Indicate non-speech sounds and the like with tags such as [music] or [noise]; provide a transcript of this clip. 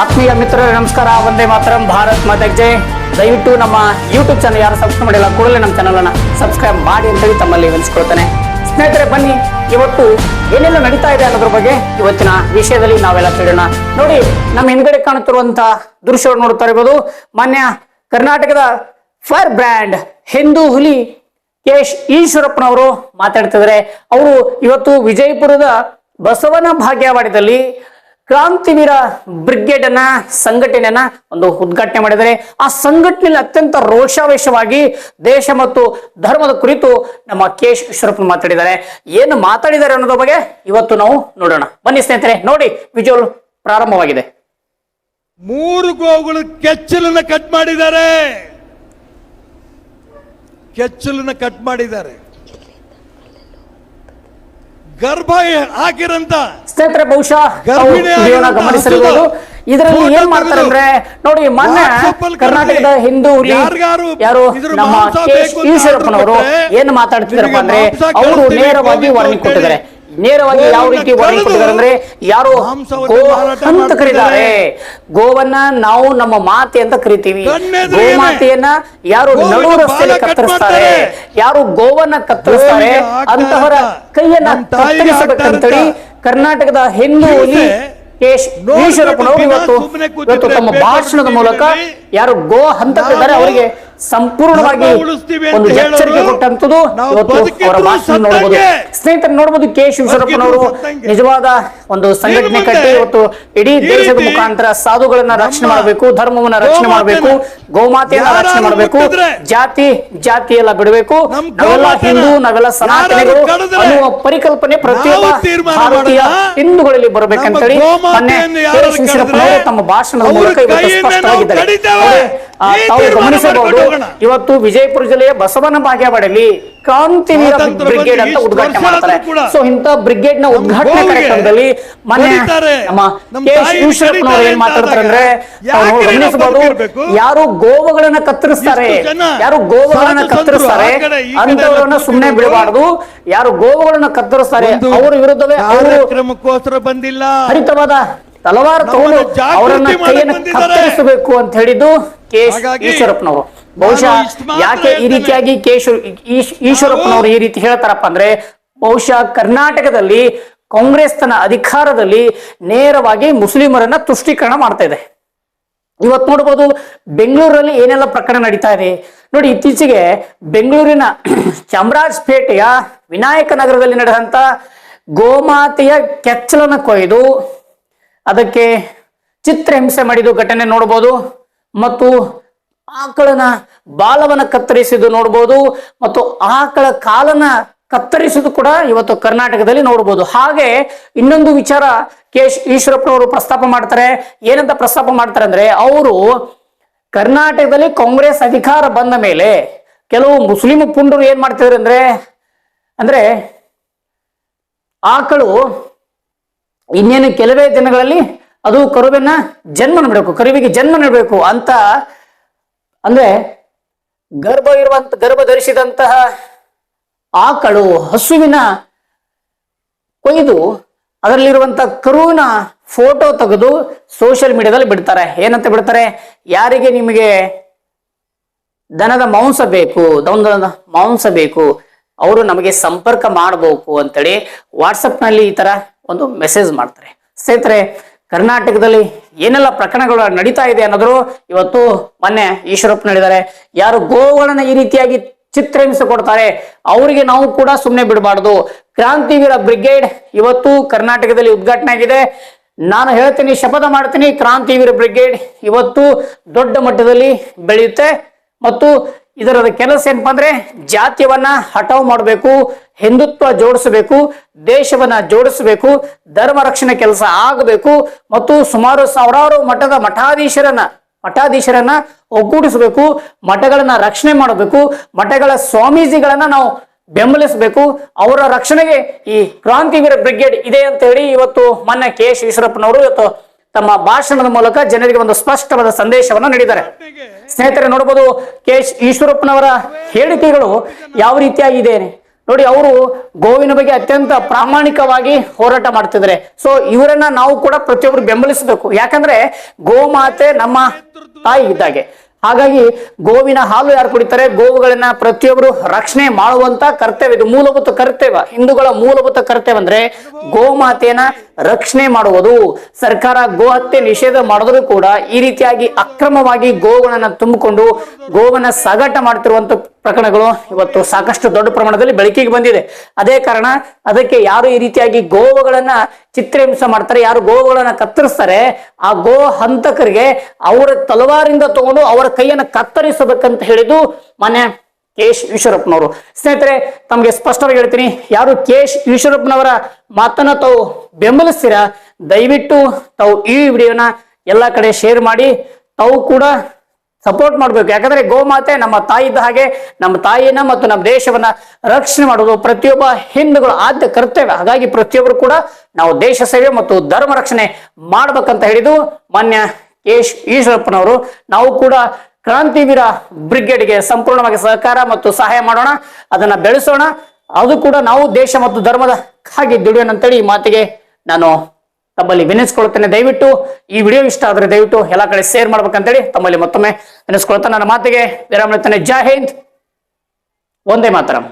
ಆತ್ಮೀಯ ಮಿತ್ರರೇ, ನಮಸ್ಕಾರ. ಒಂದೇ ಮಾತರಂ. ಭಾರತ್ ಮಾತಕ್ ಜೈ. ದಯವಿಟ್ಟು ನಮ್ಮ ಯೂಟ್ಯೂಬ್ ಚಾನಲ್ ಯಾರು ಸಬ್ಸ್ಕ್ರೈಬ್ ಮಾಡಿಲ್ಲ, ಕೂಡಲೇ ನಮ್ಮ ಚಾನಲ್ ಅನ್ನ ಸಬ್ಸ್ಕ್ರೈಬ್ ಮಾಡಿ ಅಂತ ಹೇಳಿ ತಮ್ಮಲ್ಲಿ ವಿನಿಸ್ಕೊಳ್ತೇನೆ ಸ್ನೇಹಿತರೆ, ಬನ್ನಿ. ಇವತ್ತು ಏನೆಲ್ಲ ನಡೀತಾ ಇದೆ ಅನ್ನೋದ್ರ ಬಗ್ಗೆ ಇವತ್ತಿನ ವಿಷಯದಲ್ಲಿ ನಾವೆಲ್ಲ ತಿಳಿಯೋಣ ನೋಡಿ, ನಮ್ಮ ಹಿಂದ್ಗಡೆ ಕಾಣುತ್ತಿರುವಂತಹ ದೃಶ್ಯವನ್ನು ನೋಡ್ತಾ ಇರ್ಬೋದು. ಮಾನ್ಯ ಕರ್ನಾಟಕದ ಫೈರ್ ಬ್ರ್ಯಾಂಡ್ ಹಿಂದೂ ಹುಲಿ ಕೆಶ್ ಈಶ್ವರಪ್ಪನವರು ಮಾತಾಡ್ತಿದ್ದಾರೆ. ಅವರು ಇವತ್ತು ವಿಜಯಪುರದ ಬಸವನ ಭಾಗ್ಯವಾಡಿದಲ್ಲಿ ಕ್ರಾಂತಿವೀರ ಬ್ರಿಗೇಡ್ ಅನ್ನ ಸಂಘಟನೆಯನ್ನ ಒಂದು ಉದ್ಘಾಟನೆ ಮಾಡಿದರೆ ಆ ಸಂಘಟನೆಯಲ್ಲಿ ಅತ್ಯಂತ ರೋಷಾವೇಶವಾಗಿ ದೇಶ ಮತ್ತು ಧರ್ಮದ ಕುರಿತು ನಮ್ಮ ಕೇಶ್ ಈಶ್ವರಪ್ಪ ಮಾತಾಡಿದ್ದಾರೆ. ಏನು ಮಾತಾಡಿದ್ದಾರೆ ಅನ್ನೋದ್ರ ಬಗ್ಗೆ ಇವತ್ತು ನಾವು ನೋಡೋಣ. ಬನ್ನಿ ಸ್ನೇಹಿತರೆ, ನೋಡಿ ವಿಜುವಲ್ ಪ್ರಾರಂಭವಾಗಿದೆ. ಮೂರು ಗೋವುಗಳು ಕೆಚ್ಚಲನ್ನ ಕಟ್ ಮಾಡಿದ್ದಾರೆ. ಕೆಚ್ಚಲನ್ನ ಕಟ್ ಮಾಡಿದ್ದಾರೆ. ಗರ್ಭ ಆಗಿರಂತ ಸ್ನೇಹಿತರೆ ಬಹುಶಃ ಗಮನಿಸಿರಬಹುದು ಗಮನಿಸಿರ್ಬೋದು ಇದರಲ್ಲಿ ಏನ್ ಮಾಡ್ತಾರೆ ಅಂದ್ರೆ ನೋಡಿ ಮೊನ್ನೆ ಕರ್ನಾಟಕದ ಹಿಂದೂ ಯಾರು? ನಮ್ಮ ಈಶ್ವರಪ್ಪನವರು ಏನ್ ಮಾತಾಡ್ತಿದಾರಪ್ಪ ಅಂದ್ರೆ ಅವರು ನೇರವಾಗಿ ವರ್ಣಿ ಕೊಟ್ಟಿದ್ದಾರೆ. ನೇರವಾಗಿ ಯಾವ ರೀತಿ ವರದಿ ಕೊಟ್ಟಿದ್ದಾರೆ ಅಂದ್ರೆ ಯಾರು ಗೋ ಅಂತ ಕರೀತಾರೆ. ಗೋವನ್ನ ನಾವು ನಮ್ಮ ಮಾತೆ ಅಂತ ಕರಿತೀವಿ. ಗೋ ಮಾತೆಯನ್ನ ಯಾರು ನಡು ರಸ್ತೆಯಲ್ಲಿ ಕತ್ತರಿಸ್ತಾರೆ ಯಾರು ಗೋವನ್ನ ಕತ್ತರಿಸ್ತಾರೆ ಅಂತವರ ಕೈಯನ್ನ ಕತ್ತರಿಸಬೇಕಂತೇಳಿ ಕರ್ನಾಟಕದ ಹೆಣ್ಣು ಹುಲಿ ಇವತ್ತು ಇವತ್ತು ತಮ್ಮ ಭಾಷಣದ ಮೂಲಕ ಯಾರು ಗೋ ಹಂತಕ್ಕಿದ್ದಾರೆ ನಾವು ಅವರಿಗೆ ಸಂಪೂರ್ಣವಾಗಿ ಒಂದು ಎಚ್ಚರಿಕೆ ಕೊಟ್ಟಂತದ್ದು ಇವತ್ತು ಬದುಕಿದ್ರು ಅವರ ಭಾಷಣ ನೋಡಬಹುದು. ಸ್ನೇಹಿತರು ನೋಡಬಹುದು ಕೆ ಶಿವಶರಪ್ಪನವರು ನಿಜವಾದ ಒಂದು ಸಂಘಟನೆ ಕಟ್ಟಿ ಇವತ್ತು ಇಡೀ ದೇಶದ ಮುಖಾಂತರ ಸಾಧುಗಳನ್ನ ರಕ್ಷಣೆ ಮಾಡಬೇಕು ಧರ್ಮವನ್ನ ರಕ್ಷಣೆ ಮಾಡಬೇಕು ಗೋಮಾತೆಯನ್ನ ರಕ್ಷಣೆ ಮಾಡಬೇಕು ಜಾತಿ ಜಾತಿ ಎಲ್ಲ ಬಿಡಬೇಕು ನಾವೆಲ್ಲ ಹಿಂದೂ ನಾವೆಲ್ಲ ಸನಾತನಿಗಳು ಅನ್ನುವ ಪರಿಕಲ್ಪನೆ ಪ್ರತಿಯೊಬ್ಬ ಭಾರತೀಯ. ಹಿಂದೂಗಳಲ್ಲಿ ಬರಬೇಕಂತೇಳಿ ಮೊನ್ನೆ ಕೆ. ಯಾರು ತಮ್ಮ ಭಾಷಣದ ಮೂಲಕ ಇವತ್ತು ಸ್ಪಷ್ಟವಾಗಿದ್ದಾರೆ ತಾವು ಗಮನಿಸಬಹುದು. ಇವತ್ತು ವಿಜಯಪುರ ಜಿಲ್ಲೆಯ ಬಸವನ ಕ್ರಾಂತಿವೀರ ಸ್ವಾತಂತ್ರ್ಯ ಬ್ರಿಗೇಡ್ ಅಂತ ಉದ್ಘಾಟನೆ ಮಾಡ್ತಾರೆ. ಸೊ ಇಂತ ಬ್ರಿಗೇಡ್ನ ಉದ್ಘಾಟನೆ ಕಾರ್ಯಕ್ರಮದಲ್ಲಿ ಮನೆ ಕೆ. ಏನ್ ಮಾತಾಡ್ತಾರೆ ಅಂದ್ರೆ ಗಮನಿಸಬಹುದು ಯಾರು ಗೋವುಗಳನ್ನ ಕತ್ತರಿಸ್ತಾರೆ. ಯಾರು ಗೋವುಗಳನ್ನ ಕತ್ತರಿಸ್ತಾರೆ ಅಂತವರನ್ನ ಸುಮ್ಮನೆ ಬಿಡಬಾರದು. ಯಾರು ಗೋವುಗಳನ್ನ ಕತ್ತರಿಸ್ತಾರೆ ಅವ್ರ ವಿರುದ್ಧವೇ ಅವರು ಬಂದಿಲ್ಲ. ಹರಿತವಾದ ತಲವಾರು ನಮ್ಮನ್ನ ತಗೊಂಡು ಅವರನ್ನ ಕೈಯನ್ನು ಕತ್ತರಿಸಬೇಕು ಅಂತ ಹೇಳಿದ್ದು ಕೆ ಈಶ್ವರಪ್ಪನವರು. ಬಹುಶಃ ಯಾಕೆ ಈ. ರೀತಿಯಾಗಿ ಕೇಶವ ಈಶ್- ಈಶ್ವರಪ್ಪನವರು ಈ ರೀತಿ ಹೇಳ್ತಾರಪ್ಪ ಅಂದ್ರೆ ಬಹುಶಃ ಕರ್ನಾಟಕದಲ್ಲಿ ಕಾಂಗ್ರೆಸ್ ತನ್ನ ಅಧಿಕಾರದಲ್ಲಿ ನೇರವಾಗಿ ಮುಸ್ಲಿಮರನ್ನ ತುಷ್ಟೀಕರಣ ಮಾಡ್ತಾ ಇದೆ. ಇವತ್ತು ನೋಡ್ಬೋದು ಬೆಂಗಳೂರಲ್ಲಿ ಏನೆಲ್ಲ ಪ್ರಕರಣ ನಡೀತಾ ಇದೆ. ನೋಡಿ ಇತ್ತೀಚೆಗೆ ಬೆಂಗಳೂರಿನ [clears throat] ಚಾಮರಾಜಪೇಟೆಯ ವಿನಾಯಕ ನಗರದಲ್ಲಿ ನಡೆದಂತ ಗೋಮಾತೆಯ ಕೆಚ್ಚಲನ ಕೊಯ್ದು ಅದಕ್ಕೆ ಚಿತ್ರಹಿಂಸೆ ಮಾಡಿದ ಘಟನೆ ನೋಡ್ಬೋದು. ಮತ್ತು ಆಕಳನ ಬಾಲವನ್ನ ಕತ್ತರಿಸಿದ್ದು ನೋಡ್ಬೋದು ಮತ್ತು ಆಕಳ ಕಾಲನ ಕತ್ತರಿಸಿದ್ದು ಕೂಡ ಇವತ್ತು ಕರ್ನಾಟಕದಲ್ಲಿ ನೋಡ್ಬೋದು. ಹಾಗೆ ಇನ್ನೊಂದು ವಿಚಾರ ಕೆ ಈಶ್ವರಪ್ಪನವರು ಪ್ರಸ್ತಾಪ ಮಾಡ್ತಾರೆ. ಏನಂತ ಪ್ರಸ್ತಾಪ ಮಾಡ್ತಾರೆ ಅಂದ್ರೆ ಅವರು ಕರ್ನಾಟಕದಲ್ಲಿ ಕಾಂಗ್ರೆಸ್ ಅಧಿಕಾರ ಬಂದ ಮೇಲೆ ಕೆಲವು ಮುಸ್ಲಿಂ ಪುಂಡರು ಏನ್ ಮಾಡ್ತಿದ್ರು ಅಂದ್ರೆ ಅಂದ್ರೆ ಆಕಳು ಇನ್ನೇನು ಕೆಲವೇ ದಿನಗಳಲ್ಲಿ ಅದು ಕರುವಿನ ಜನ್ಮ ನೀಡಬೇಕು, ಕರುವಿಗೆ ಜನ್ಮ ನೀಡಬೇಕು ಅಂತ ಅಂದ್ರೆ ಗರ್ಭ ಇರುವಂತ, ಗರ್ಭ ಧರಿಸಿದಂತಹ ಆಕಳು ಹಸುವಿನ ಕೊಯ್ದು ಅದರಲ್ಲಿರುವಂತ ಕರುವಿನ ಫೋಟೋ ತೆಗೆದು ಸೋಷಿಯಲ್ ಮೀಡಿಯಾದಲ್ಲಿ ಬಿಡ್ತಾರೆ. ಏನಂತ ಬಿಡ್ತಾರೆ? ಯಾರಿಗೆ ನಿಮಗೆ ದನದ ಮಾಂಸ ಬೇಕು, ದನದ ಮಾಂಸ ಬೇಕು, ಅವರು ನಮಗೆ ಸಂಪರ್ಕ ಮಾಡಬೇಕು ಅಂತೇಳಿ ವಾಟ್ಸಪ್ನಲ್ಲಿ ಈ ತರ ಒಂದು ಮೆಸೇಜ್ ಮಾಡ್ತಾರೆ. ಸ್ನೇಹಿತರೆ ಕರ್ನಾಟಕದಲ್ಲಿ ಏನೆಲ್ಲ ಪ್ರಕರಣಗಳು ನಡೀತಾ ಇದೆ ಅನ್ನೋದ್ರು ಇವತ್ತು ಮೊನ್ನೆ ಈಶ್ವರಪ್ಪ ಹೇಳಿದ್ದಾರೆ. ಯಾರು ಗೋವುಗಳನ್ನ ಈ ರೀತಿಯಾಗಿ ಚಿತ್ರಹಿಂಸೆ ಕೊಡ್ತಾರೆ ಅವರಿಗೆ ನಾವು ಕೂಡ ಸುಮ್ಮನೆ ಬಿಡಬಾರ್ದು. ಕ್ರಾಂತಿವೀರ ಬ್ರಿಗೇಡ್ ಇವತ್ತು ಕರ್ನಾಟಕದಲ್ಲಿ ಉದ್ಘಾಟನೆ ಆಗಿದೆ. ನಾನು ಹೇಳ್ತೀನಿ, ಶಪಥ ಮಾಡ್ತೀನಿ ಕ್ರಾಂತಿವೀರ ಬ್ರಿಗೇಡ್ ಇವತ್ತು ದೊಡ್ಡ ಮಟ್ಟದಲ್ಲಿ ಬೆಳೆಯುತ್ತೆ. ಮತ್ತು ಇದರ ಕೆಲಸ ಏನಪ್ಪಾ ಅಂದ್ರೆ ಜಾತಿಯವನ್ನ ಹಠಾವ್ ಮಾಡಬೇಕು, ಹಿಂದುತ್ವ ಜೋಡಿಸಬೇಕು, ದೇಶವನ್ನ ಜೋಡಿಸಬೇಕು, ಧರ್ಮ ರಕ್ಷಣೆ ಕೆಲಸ ಆಗಬೇಕು ಮತ್ತು ಸುಮಾರು ಸಾವಿರಾರು ಮಠದ ಮಠಾಧೀಶರನ್ನ ಮಠಾಧೀಶರನ್ನ ಒಗ್ಗೂಡಿಸಬೇಕು, ಮಠಗಳನ್ನ ರಕ್ಷಣೆ ಮಾಡಬೇಕು, ಮಠಗಳ ಸ್ವಾಮೀಜಿಗಳನ್ನ ನಾವು ಬೆಂಬಲಿಸಬೇಕು, ಅವರ ರಕ್ಷಣೆಗೆ ಈ ಕ್ರಾಂತಿವೀರ ಬ್ರಿಗೇಡ್ ಇದೆ ಅಂತ ಹೇಳಿ ಇವತ್ತು ಮೊನ್ನೆ ಕೆ ಎಸ್ ಈಶ್ವರಪ್ಪನವರು ಇವತ್ತು ತಮ್ಮ ಭಾಷಣದ ಮೂಲಕ ಜನರಿಗೆ ಒಂದು ಸ್ಪಷ್ಟವಾದ ಸಂದೇಶವನ್ನು ನೀಡಿದ್ದಾರೆ. ಸ್ನೇಹಿತರೆ ನೋಡಬಹುದು ಕೆ ಈಶ್ವರಪ್ಪನವರ ಹೇಳಿಕೆಗಳು ಯಾವ ರೀತಿಯಾಗಿದೆ ನೋಡಿ, ಅವರು ಗೋವಿನ ಬಗ್ಗೆ ಅತ್ಯಂತ ಪ್ರಾಮಾಣಿಕವಾಗಿ ಹೋರಾಟ ಮಾಡ್ತಿದ್ದಾರೆ. ಸೊ ಇವರನ್ನ ನಾವು ಕೂಡ ಪ್ರತಿಯೊಬ್ಬರು ಬೆಂಬಲಿಸಬೇಕು. ಯಾಕಂದ್ರೆ ಗೋಮಾತೆ ನಮ್ಮ ತಾಯಿ ಇದ್ದಾಗೆ. ಹಾಗಾಗಿ ಗೋವಿನ ಹಾಲು ಯಾರು ಕುಡಿತಾರೆ? ಗೋವುಗಳನ್ನ ಪ್ರತಿಯೊಬ್ಬರು ರಕ್ಷಣೆ ಮಾಡುವಂತ ಕರ್ತವ್ಯ. ಇದು ಮೂಲಭೂತ ಕರ್ತವ್ಯ. ಹಿಂದೂಗಳ ಮೂಲಭೂತ ಕರ್ತವ್ಯ ಅಂದ್ರೆ ಗೋಮಾತೆಯನ್ನ ರಕ್ಷಣೆ ಮಾಡುವುದು. ಸರ್ಕಾರ ಗೋ ಹತ್ಯೆ ನಿಷೇಧ ಮಾಡಿದ್ರು ಕೂಡ ಈ ರೀತಿಯಾಗಿ ಅಕ್ರಮವಾಗಿ ಗೋಗಳನ್ನ ತುಂಬಿಕೊಂಡು ಗೋವನ್ನ ಸಾಗಾಟ ಮಾಡ್ತಿರುವಂತ ಪ್ರಕರಣಗಳು ಇವತ್ತು ಸಾಕಷ್ಟು ದೊಡ್ಡ ಪ್ರಮಾಣದಲ್ಲಿ ಬೆಳಕಿಗೆ ಬಂದಿದೆ. ಅದೇ ಕಾರಣ ಅದಕ್ಕೆ ಯಾರು ಈ ರೀತಿಯಾಗಿ ಗೋವುಗಳನ್ನ ಚಿತ್ರಹಿಂಸೆ ಮಾಡ್ತಾರೆ, ಯಾರು ಗೋವುಗಳನ್ನ ಕತ್ತರಿಸ್ತಾರೆ, ಆ ಗೋ ಹಂತಕರಿಗೆ ಅವರ ತಲವಾರಿಂದ ತಗೊಂಡು ಅವರ ಕೈಯನ್ನ ಕತ್ತರಿಸಬೇಕಂತ ಹೇಳಿದ್ದು ಮಾನ್ಯ ಕೇಶ್ ಈಶ್ವರಪ್ಪನವರು. ಸ್ನೇಹಿತರೆ, ತಮಗೆ ಸ್ಪಷ್ಟವಾಗಿ ಹೇಳ್ತೀನಿ, ಯಾರು ಕೇಶ್ ಈಶ್ವರಪ್ಪನವರ ಮಾತನ್ನ ತಾವು ಬೆಂಬಲಿಸ್ತೀರಾ, ದಯವಿಟ್ಟು ತಾವು ಈ ವಿಡಿಯೋನ ಎಲ್ಲ ಕಡೆ ಶೇರ್ ಮಾಡಿ, ತಾವು ಕೂಡ ಸಪೋರ್ಟ್ ಮಾಡಬೇಕು. ಯಾಕಂದ್ರೆ ಗೋಮಾತೆ ನಮ್ಮ ತಾಯಿ ಇದ್ದ ಹಾಗೆ ನಮ್ಮ ತಾಯಿಯನ್ನ ಮತ್ತು ನಮ್ಮ ದೇಶವನ್ನ ರಕ್ಷಣೆ ಮಾಡುವುದು ಪ್ರತಿಯೊಬ್ಬ ಹಿಂದೂಗಳು ಆದ್ಯ ಕರ್ತವ್ಯ. ಹಾಗಾಗಿ ಪ್ರತಿಯೊಬ್ಬರು ಕೂಡ ನಾವು ದೇಶ ಸೇವೆ ಮತ್ತು ಧರ್ಮ ರಕ್ಷಣೆ ಮಾಡ್ಬೇಕಂತ ಹೇಳಿದು ಮಾನ್ಯ ಕೇಶ್ ಈಶ್ವರಪ್ಪನವರು. ನಾವು ಕೂಡ ಕ್ರಾಂತಿವೀರ ಬ್ರಿಗೇಡ್ಗೆ ಸಂಪೂರ್ಣವಾಗಿ ಸಹಕಾರ ಮತ್ತು ಸಹಾಯ ಮಾಡೋಣ, ಅದನ್ನ ಬೆಳೆಸೋಣ. ಅದು ಕೂಡ ನಾವು ದೇಶ ಮತ್ತು ಧರ್ಮದಕ್ಕಾಗಿ ದುಡಿಯೋಣ ಅಂತೇಳಿ ಈ ಮಾತಿಗೆ ನಾನು ತಮ್ಮಲ್ಲಿ ವಿನಿಸ್ಕೊಳ್ತೇನೆ ದಯವಿಟ್ಟು ಈ ವಿಡಿಯೋ ಇಷ್ಟ ಆದ್ರೆ ದಯವಿಟ್ಟು ಎಲ್ಲ ಕಡೆ ಶೇರ್ ಮಾಡ್ಬೇಕಂತೇಳಿ ತಮ್ಮಲ್ಲಿ ಮತ್ತೊಮ್ಮೆ ವಿನಿಸ್ಕೊಳ್ತಾ ನನ್ನ ಮಾತಿಗೆ ವಿರಾಮ ಜೈ ಹಿಂದ್. ಒಂದೇ ಮಾತರಂ.